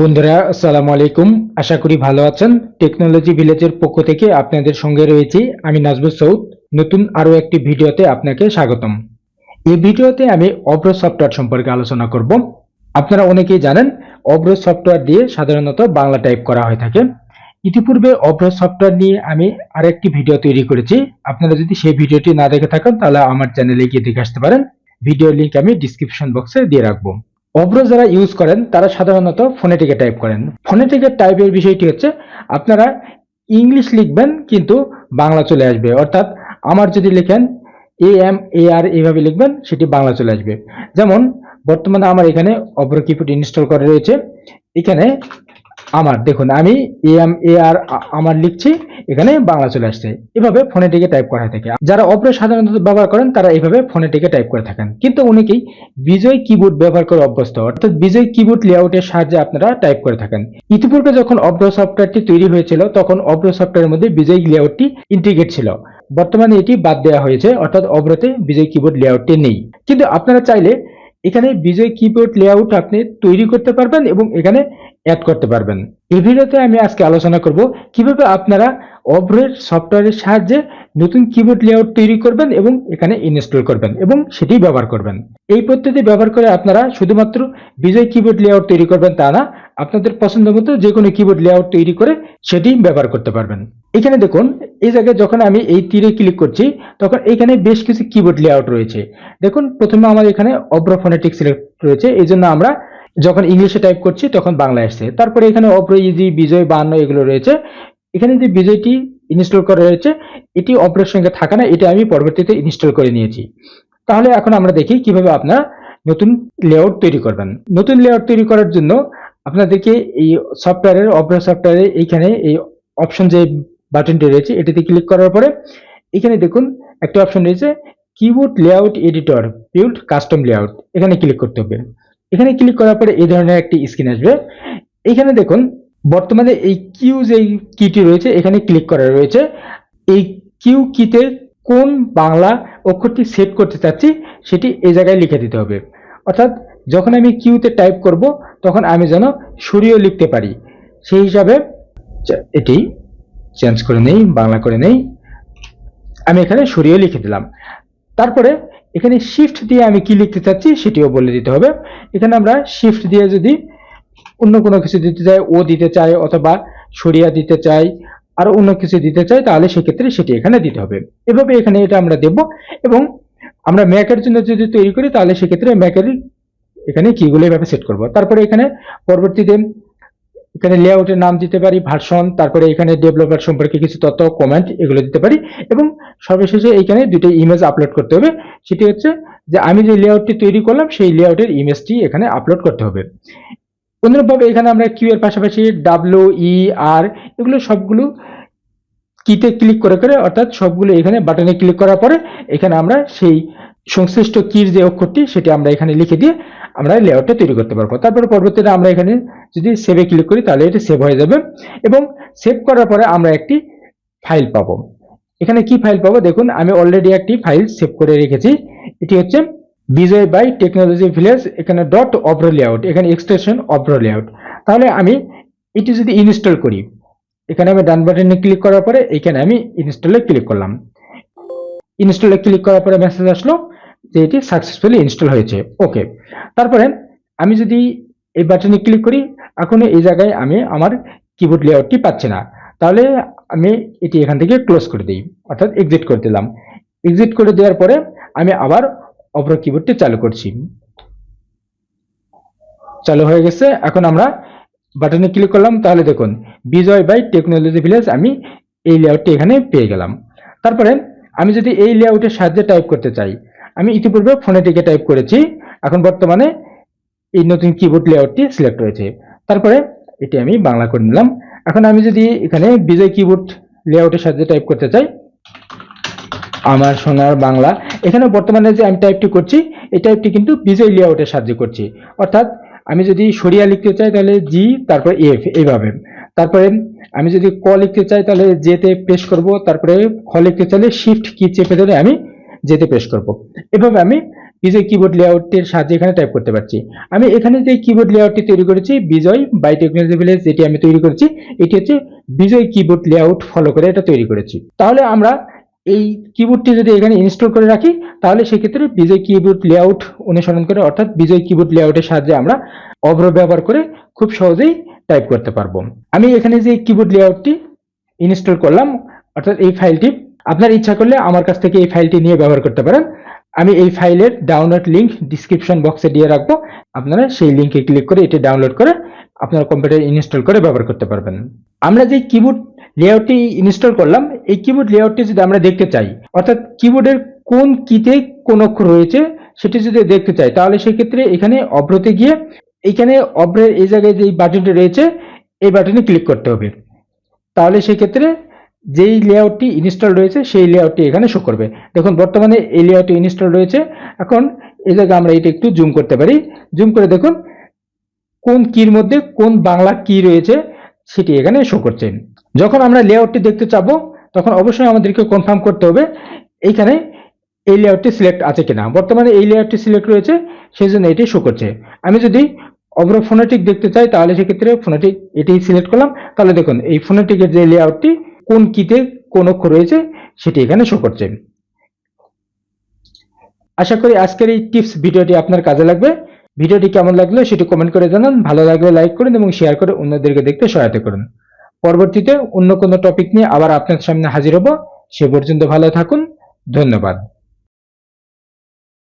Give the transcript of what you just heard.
বন্ধুরা, আসসালামু আলাইকুম। আশা করি ভালো আছেন। টেকনোলজি ভিলেজের পক্ষ থেকে আপনাদের সঙ্গে রয়েছি আমি নাজবুল সৌদ। নতুন আরও একটি ভিডিওতে আপনাকে স্বাগতম। এই ভিডিওতে আমি অব্র সফটওয়্যার সম্পর্কে আলোচনা করব। আপনারা অনেকেই জানেন অব্র সফটওয়্যার দিয়ে সাধারণত বাংলা টাইপ করা হয়ে থাকে। ইতিপূর্বে অব্র সফটওয়্যার নিয়ে আমি আরেকটি ভিডিও তৈরি করেছি। আপনারা যদি সেই ভিডিওটি না দেখে থাকেন, তাহলে আমার চ্যানেলে গিয়ে দেখে আসতে পারেন। ভিডিও লিংক আমি ডিসক্রিপশন বক্সে দিয়ে রাখব। অব্র যারা ইউজ করেন, তারা সাধারণত ফোনেটিকে টাইপ করেন। ফোনেটিকের টাইপের বিষয়টি হচ্ছে, আপনারা ইংলিশ লিখবেন, কিন্তু বাংলা চলে আসবে। অর্থাৎ আমার যদি লেখেন এ এম এ আর এভাবে লিখবেন, সেটি বাংলা চলে আসবে। যেমন, বর্তমানে আমার এখানে অব্র কিপুট ইনস্টল করা রয়েছে। এখানে আমার, দেখুন, আমি এ এম এ আর আমার লিখছি, এখানে বাংলা চলে আসছে। এভাবে ফোনেটিকে টাইপ করা থাকে। যারা অব্র সাধারণত ব্যবহার করেন, তারা এইভাবে ফোনেটিকে টাইপ করে থাকেন। কিন্তু অনেকেই বিজয় কিবোর্ড ব্যবহার করে অভ্যস্ত? অর্থাৎ বিজয় কিবোর্ড লেআউটের সাহায্যে আপনারা টাইপ করে থাকেন। ইতিপূর্বে যখন অব্র সফটওয়্যারটি তৈরি হয়েছিল, তখন অব্র সফটওয়্যারের মধ্যে বিজয় লেআউটটি ইন্টিগ্রেট ছিল। বর্তমানে এটি বাদ দেওয়া হয়েছে, অর্থাৎ অব্রতে বিজয় কিবোর্ড লেআউটটি নেই। কিন্তু আপনারা চাইলে এখানে বিজয় কিবোর্ড লেআউট আপনি তৈরি করতে পারবেন এবং এখানে অ্যাড করতে পারবেন। এই ভিডিওতে আমি আজকে আলোচনা করব কীভাবে আপনারা অব্রের সফটওয়্যারের সাহায্যে নতুন কিবোর্ড লেআউট তৈরি করবেন এবং এখানে ইনস্টল করবেন এবং সেটি ব্যবহার করবেন। এই পদ্ধতি ব্যবহার করে আপনারা শুধুমাত্র বিজয় কিবোর্ড লেআউট তৈরি করবেন তা না আপনাদের পছন্দ মতো যে কোনো কিবোর্ড লেআউট তৈরি করে সেটি ব্যবহার করতে পারবেন। এখানে দেখুন, এই জায়গায় যখন আমি এই তীরে ক্লিক করছি, তখন এখানে বেশ কিছু কিবোর্ড লেআউট রয়েছে। দেখুন, প্রথমে আমার এখানে অব্র ফোনেটিক সিলেক্ট রয়েছে, এই জন্য আমরা যখন ইংলিশে টাইপ করছি, তখন বাংলা আসছে। তারপরে এখানে অব্র ইজি বিজয় বান্ন এগুলো রয়েছে। এখানে যে বিজয়টি ইনস্টল করা রয়েছে এটি অপরের সঙ্গে থাকে না, এটা আমি পরবর্তীতে ইনস্টল করে নিয়েছি। তাহলে এখন আমরা দেখি কীভাবে আপনারা নতুন লেআউট তৈরি করবেন। নতুন লেআউট তৈরি করার জন্য আপনাদেরকে এই সফটওয়্যারের অপরা সফটওয়্যারে এইখানে এই অপশন যে বাটনটি রয়েছে, এটিতে ক্লিক করার পরে এখানে দেখুন, একটা অপশন রয়েছে keyboard layout editor build custom layout এখানে ক্লিক করতে হবে। এখানে ক্লিক করার পরে এই ধরনের একটি স্ক্রিন আসবে। এখানে দেখুন, বর্তমানে এই কিউ যে কিটি রয়েছে, এখানে ক্লিক করা রয়েছে। এই কিউ কিতে কোন বাংলা অক্ষরটি সেট করতে চাচ্ছি, সেটি এই জায়গায় লিখে দিতে হবে। অর্থাৎ যখন আমি কিউতে টাইপ করব তখন আমি যেন সরিয়েও লিখতে পারি। সেই হিসাবে এটি চেঞ্জ করে নেই, বাংলা করে নেই। আমি এখানে সরিয়ে লিখে দিলাম। তারপরে এখানে শিফট দিয়ে আমি কি লিখতে চাচ্ছি সেটিও বলে দিতে হবে। এখানে আমরা শিফট দিয়ে যদি অন্য কোনো কিছু দিতে চাই, ও দিতে চাই অথবা সরিয়া দিতে চাই, আর অন্য কিছু দিতে চাই, তাহলে সেক্ষেত্রে সেটি এখানে দিতে হবে। এভাবে এখানে এটা আমরা দেব এবং আমরা ম্যাকের জন্য যদি তৈরি করি, তাহলে সেক্ষেত্রে ম্যাকের এখানে কিগুলো এভাবে সেট করব। তারপরে এখানে পরবর্তীতে এখানে লেআউটের নাম দিতে পারি ভার্সন তারপরে এখানে ডেভেলপার সম্পর্কে কিছু তথ্য কমেন্ট এগুলো দিতে পারি এবং সর্বশেষে এখানে দুটো ইমেজ আপলোড করতে হবে। সেটি হচ্ছে যে আমি যে লেআউটটি তৈরি করলাম, সেই লেআউটের ইমেজটি এখানে আপলোড করতে হবে। অনুরূপভাবে এখানে আমরা কিউ এর পাশাপাশি ডাব্লিউ ই আর এগুলো সবগুলো কিতে ক্লিক করে করে, অর্থাৎ সবগুলো এখানে বাটনে ক্লিক করার পরে এখানে আমরা সেই সংশ্লিষ্ট কির যে অক্ষরটি, সেটি আমরা এখানে লিখে দিয়ে আমরা লেআউটটা তৈরি করতে পারব। তারপরে পরবর্তীতে আমরা এখানে যদি সেভে ক্লিক করি, তাহলে এটা সেভ হয়ে যাবে এবং সেভ করার পরে আমরা একটি ফাইল পাবো। এখানে কি ফাইল পাবো? দেখুন, আমি অলরেডি একটি ফাইল সেভ করে রেখেছি। এটি হচ্ছে বিজয় বাই টেকনোলজি ভিলেজ এখানে ডট অব্র লেআউট এখানে এক্সটেনশন অব্র লেআউট তাহলে আমি এটি যদি ইনস্টল করি, এখানে আমি ডান বাটনে ক্লিক করার পরে এখানে আমি ইনস্টলে ক্লিক করলাম। ইনস্টলে ক্লিক করার পরে মেসেজ আসলো। যে এটি সাকসেসফুলি ইনস্টল হয়েছে। ওকে তারপরে আমি যদি এই বাটনে ক্লিক করি এখন এই জায়গায় আমি আমার কিবোর্ড লেআউটটি পাচ্ছি না। তাহলে আমি এটি এখান থেকে ক্লোজ করে দিই, অর্থাৎ এক্সিট করে দিলাম। এক্সিট করে দেওয়ার পরে আমি আবার অপর কিবোর্ডটি চালু করছি। চালু হয়ে গেছে। এখন আমরা বাটনে ক্লিক করলাম। তাহলে দেখুন, বিজয় বাই টেকনোলজি ভিলেজ আমি এই লেআউটটি এখানে পেয়ে গেলাম। তারপরে আমি যদি এই লেআউটের সাহায্যে টাইপ করতে চাই আমি ইতিপূর্বে ফোনেটিকে টাইপ করেছি। এখন বর্তমানে এই নতুন কিবোর্ড লেআউটটি সিলেক্ট হয়েছে। তারপরে এটি আমি বাংলা করে নিলাম। এখন আমি যদি এখানে বিজয় কিবোর্ড লেআউটের সাহায্যে টাইপ করতে চাই, আমার সোনার বাংলা, এখানে বর্তমানে যে আমি টাইপটি করছি, এই টাইপটি কিন্তু বিজয় লেআউটের সাহায্যে করছি। অর্থাৎ আমি যদি সরিয়া লিখতে চাই, তাহলে জি তারপরে এফ এইভাবে। তারপরে আমি যদি ক লিখতে চাই, তাহলে জেতে প্রেস করব। তারপরে খ লিখতে চাইলে শিফট কি চেপে ধরে আমি জেতে প্রেস করব। এভাবে আমি বিজয় কিবোর্ড লেআউটের সাহায্যে এখানে টাইপ করতে পারছি। আমি এখানে যে কিবোর্ড লেআউটটি তৈরি করেছি, বিজয় বাই টেকনোলজি ভিলেজ যেটি আমি তৈরি করেছি, এটি হচ্ছে বিজয় কিবোর্ড লেআউট ফলো করে এটা তৈরি করেছি। তাহলে আমরা এই কিবোর্ডটি যদি এখানে ইনস্টল করে রাখি, তাহলে সেক্ষেত্রে বিজয় কিবোর্ড লেআউট অনুসরণ করে, অর্থাৎ বিজয় কিবোর্ড লেআউটের সাহায্যে আমরা অভ্র ব্যবহার করে খুব সহজেই টাইপ করতে পারব। আমি এখানে যে কিবোর্ড লেআউটটি ইনস্টল করলাম, অর্থাৎ এই ফাইলটি আপনার ইচ্ছা করলে আমার কাছ থেকে এই ফাইলটি নিয়ে ব্যবহার করতে পারেন। আমি এই ফাইলের ডাউনলোড লিঙ্ক ডিসক্রিপশন বক্সে দিয়ে রাখব। আপনারা সেই লিঙ্কে ক্লিক করে এটি ডাউনলোড করে আপনার কম্পিউটারে ইনস্টল করে ব্যবহার করতে পারবেন। আমরা যে কিবোর্ড লেআউটটি ইনস্টল করলাম, এই কিবোর্ড লেআউটটি যদি আমরা দেখতে চাই, অর্থাৎ কিবোর্ডের কোন কিতে কোন অক্ষর রয়েছে সেটি যদি দেখতে চাই, তাহলে সেক্ষেত্রে এখানে অব্রতে গিয়ে এখানে অব্রের এই জায়গায় যে বাটনটি রয়েছে, এই বাটনে ক্লিক করতে হবে। তাহলে সেক্ষেত্রে যেই লেআউটটি ইনস্টল রয়েছে, সেই লেআউটটি এখানে শো করবে। দেখুন, বর্তমানে এই লেআউটটি ইনস্টল রয়েছে। এখন এই জায়গায় আমরা এটা একটু জুম করতে পারি। জুম করে দেখুন, কোন কির মধ্যে কোন বাংলা কি রয়েছে, সেটি এখানে শো করছে। যখন আমরা লেআউটটি দেখতে চাবো, তখন অবশ্যই আমাদেরকে কনফার্ম করতে হবে, এইখানে এই লেআউটটি সিলেক্ট আছে কিনা। বর্তমানে এই লেআউটটি সিলেক্ট রয়েছে, সেই জন্য এটি শো করছে। আমি যদি অব্র ফোনেটিক দেখতে চাই, তাহলে সেক্ষেত্রে ফোনেটিক এটি সিলেক্ট করলাম। তাহলে দেখুন, এই ফোনেটিকের যে লেআউটটি কোন কিতে কোন অক্ষর রয়েছে সেটি এখানে শো করছে। আশা করি আজকের এই টিপস ভিডিওটি আপনার কাজে লাগবে। ভিডিওটি কেমন লাগল সেটি কমেন্ট করে জানান। ভালো লাগলে লাইক করুন এবং শেয়ার করে অন্যদেরকে দেখতে সহায়তা করুন। পরবর্তীতে অন্য কোনো টপিক নিয়ে আবার আপনার সামনে হাজির হব। সে পর্যন্ত ভালো থাকুন। ধন্যবাদ।